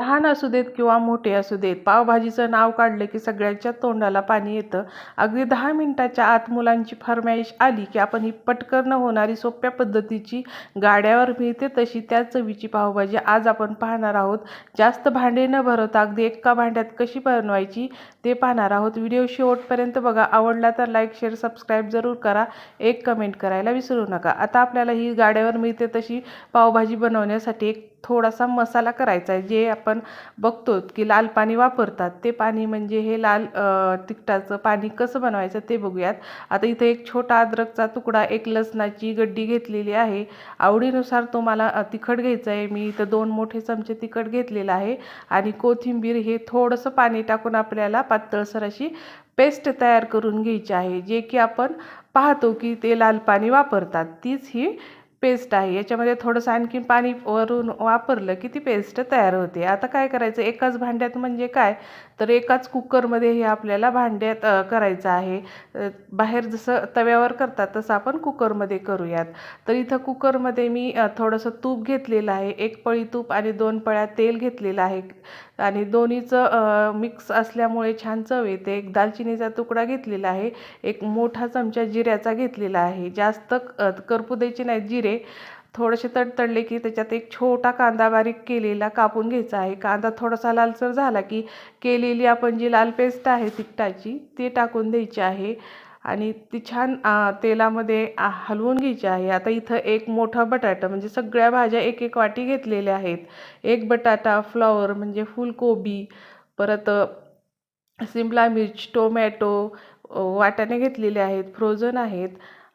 लहान असू देत किंवा मोठे असू देत पावभाजीचं नाव काढलं की सगळ्यांच्या तोंडाला पाणी येतं. अगदी दहा मिनिटाच्या आत मुलांची फरमाईश आली की आपण ही पटकन होणारी सोप्या पद्धतीची गाड्यावर मिळते तशी त्या चवीची पावभाजी आज आपण पाहणार आहोत. जास्त भांडे न भरवता अगदी एका भांड्यात कशी बनवायची ते पाहणार आहोत. व्हिडिओ शेवटपर्यंत बघा. आवडला तर लाईक शेअर सबस्क्राईब जरूर करा. एक कमेंट करायला विसरू नका. आता आपल्याला ही गाड्यावर मिळते तशी पावभाजी बनवण्यासाठी एक थोडासा मसाला करायचा आहे जे आपण बघतो की लाल पाणी वापरतात ते पाणी म्हणजे हे लाल तिखटाचं पाणी कसं बनवायचं ते बघूयात. आता इथे एक छोटा अद्रकचा तुकडा एक लसणाची गड्डी घेतलेली आहे. आवडीनुसार तुम्हाला तिखट घ्यायचं आहे. मी इथं दोन मोठे चमचे तिखट घेतलेलं आहे आणि कोथिंबीर हे थोडंसं पाणी टाकून आपल्याला पातळसर अशी पेस्ट तयार करून घ्यायची आहे जे की आपण पाहतो की ते लाल पाणी वापरतात. तीच ही पेस्ट आहे. याच्यामध्ये थोडंसं आणखीन पाणी वरून वापरलं की ती पेस्ट तयार होते. आता काय करायचं? एकाच भांड्यात म्हणजे काय? तर एकाच कुकरमध्ये हे आपल्याला भांड्यात करायचं आहे. बाहेर जसं तव्यावर करतात तसं आपण कुकरमध्ये करूयात. तर इथं कुकरमध्ये मी थोडंसं तूप घेतलेलं आहे. एक पळी तूप आणि दोन पळ्या तेल घेतलेलं आहे. आणि दोन्हीचं मिक्स असल्यामुळे छान चव येते. एक दालचिनीचा तुकडा घेतलेला आहे एक मोठा चमचा जिऱ्याचा घेतलेला आहे. जास्त करपू द्यायचे नाही जिरे. थोडेसे तडतडले की त्याच्यात एक छोटा कांदा बारीक केलेला कापून घ्यायचा आहे. कांदा थोडासा लालसर झाला की केलेली आपण जी लाल पेस्ट आहे तिखटाची ती टाकून द्यायची आहे. आणि ती छान तेलामध्ये हलवून घ्यायची आहे. आता इथं एक मोठा बटाटा म्हणजे सगळ्या भाज्या एक एक वाटी घेतलेल्या आहेत. एक बटाटा फ्लॉवर म्हणजे फुलकोबी परत सिमला मिर्च टोमॅटो वाटाणे घेतलेले आहेत फ्रोझन आहेत.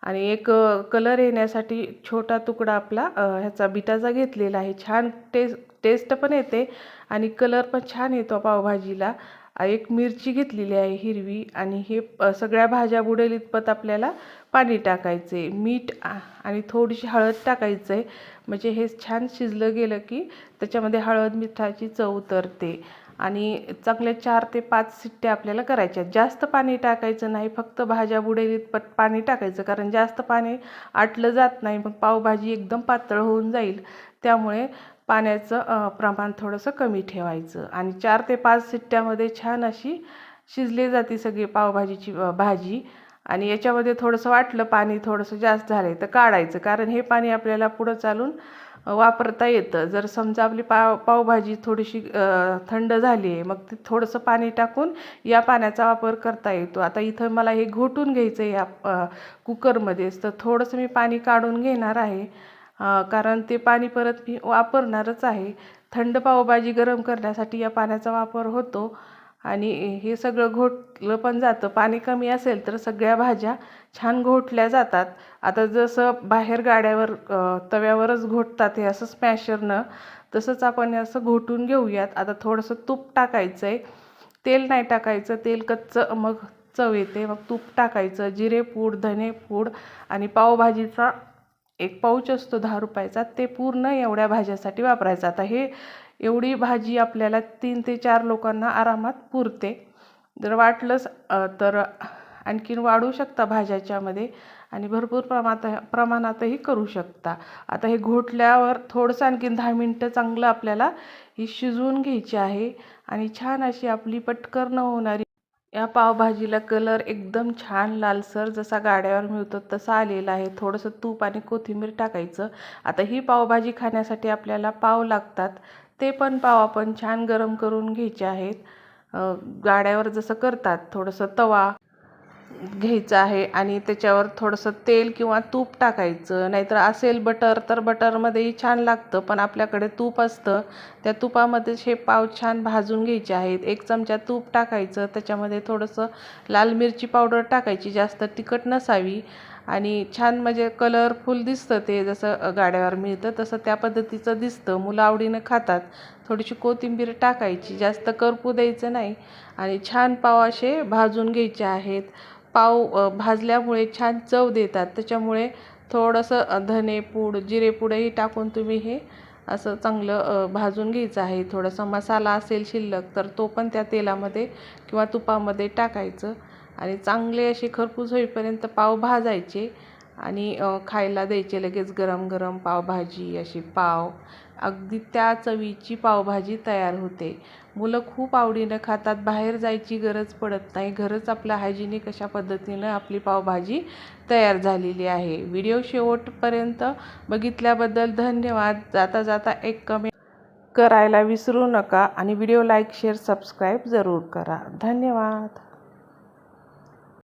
आणि एक कलर येण्यासाठी छोटा तुकडा आपला ह्याचा बिटाचा घेतलेला आहे. छान टेस्ट टेस्ट पण येते आणि कलर पण छान येतो पावभाजीला. एक मिरची घेतलेली आहे हिरवी आणि हे सगळ्या भाज्या बुडेल इतपत आपल्याला पाणी टाकायचे मीठ आणि थोडीशी हळद टाकायचं आहे म्हणजे हे छान शिजलं गेलं की त्याच्यामध्ये हळद मिठाची चव उतरते. आणि चांगल्या चार ते पाच सिट्ट्या आपल्याला करायच्या. जास्त पाणी टाकायचं नाही फक्त भाज्या बुडेल इतपत पाणी टाकायचं. कारण जास्त पाणी आटलं जात नाही मग पावभाजी एकदम पातळ होऊन जाईल. त्यामुळे पाण्याचं प्रमाण थोडंसं कमी ठेवायचं. आणि चार ते पाच सिट्ट्यामध्ये छान अशी शिजली जाते सगळी पावभाजीची भाजी. आणि याच्यामध्ये थोडंसं वाटलं पाणी थोडंसं जास्त झालं आहे तर काढायचं. कारण हे पाणी आपल्याला पुढं चालून वापरता येतं. जर समजा आपली पाव पावभाजी थोडीशी थंड झाली आहे मग ते थोडंसं पाणी टाकून या पाण्याचा वापर करता येतो. आता इथं मला हे घोटून घ्यायचं आहे या कुकरमध्येच. तर थोडंसं मी पाणी काढून घेणार आहे. कारण ते पाणी परत मी वापरणारच आहे. थंड पावभाजी गरम करण्यासाठी या पाण्याचा वापर होतो आणि हे सगळं घोटलं पण जातं. पाणी कमी असेल तर सगळ्या भाज्या छान घोटल्या जातात. आता जसं बाहेर गाड्यावर तव्यावरच घोटतात हे असं स्मॅशरनं तसंच आपण असं घोटून घेऊयात. आता थोडंसं तूप टाकायचं आहे तेल नाही टाकायचं. तेल कच्चं मग चव येते. मग तूप टाकायचं. जिरेपूड धनेपूड आणि पावभाजीचा एक पाऊच असतो दहा रुपयाचा ते पूर्ण एवढ्या भाज्यासाठी वापरायचं. आता हे एवढी भाजी आपल्याला तीन ते चार लोकांना आरामात पुरते. जर वाटलंच तर आणखीन वाढू शकता भाज्याच्यामध्ये आणि भरपूर प्रमाणात प्रमाणातही करू शकता. आता हे घोटल्यावर थोडंसं आणखीन दहा मिनटं चांगलं आपल्याला ही शिजवून घ्यायची आहे आणि छान अशी आपली पटकन होणारी या पावभाजीला कलर एकदम छान लालसर जसा गाड्यावर मिळतो तसा आलेला आहे. थोडंसं तूप आणि कोथिंबीर टाकायचं. आता ही पावभाजी खाण्यासाठी आपल्याला पाव लागतात. ते पण पाव आपण छान गरम करून घ्यायचे आहेत. गाड्यावर जसं करतात थोडंसं तवा घ्यायचं आहे आणि त्याच्यावर थोडंसं तेल किंवा तूप टाकायचं. नाहीतर असेल बटर तर बटरमध्येही छान लागतं पण आपल्याकडे तूप असतं. त्या तुपामध्ये हे पाव छान भाजून घ्यायचे आहेत. एक चमचा तूप टाकायचं त्याच्यामध्ये थोडंसं लाल मिरची पावडर टाकायची जास्त तिखट नसावी. आणि छान म्हणजे कलरफुल दिसतं ते जसं गाड्यावर मिळतं तसं त्या पद्धतीचं दिसतं. मुलं आवडीनं खातात. थोडीशी कोथिंबीर टाकायची जास्त करपू द्यायचं नाही. आणि छान पाव असे भाजून घ्यायचे आहेत. पाव भाजल्यामुळे छान चव देतात. त्याच्यामुळे थोडंसं धनेपूड जिरेपूडही टाकून तुम्ही हे असं चांगलं भाजून घ्यायचं आहे. थोडासा मसाला असेल शिल्लक तर तो पण त्या तेलामध्ये किंवा तुपामध्ये टाकायचं. आणि चांगले असे खरपूस होईपर्यंत पाव भाजायचे. आणि खायला द्यायचे लगेच गरम गरम पावभाजी अशी पाव. अगदी त्या चवीची पावभाजी तयार होते. मुलं खूप आवडीनं खातात. बाहेर जायची गरज पडत नाही. घरच आपल्या हायजिनिक अशा पद्धतीनं आपली पावभाजी तयार झालेली आहे. व्हिडिओ शेवटपर्यंत बघितल्याबद्दल धन्यवाद. जाता जाता एक कमेंट करायला विसरू नका आणि व्हिडिओ लाईक शेअर सबस्क्राईब जरूर करा. धन्यवाद.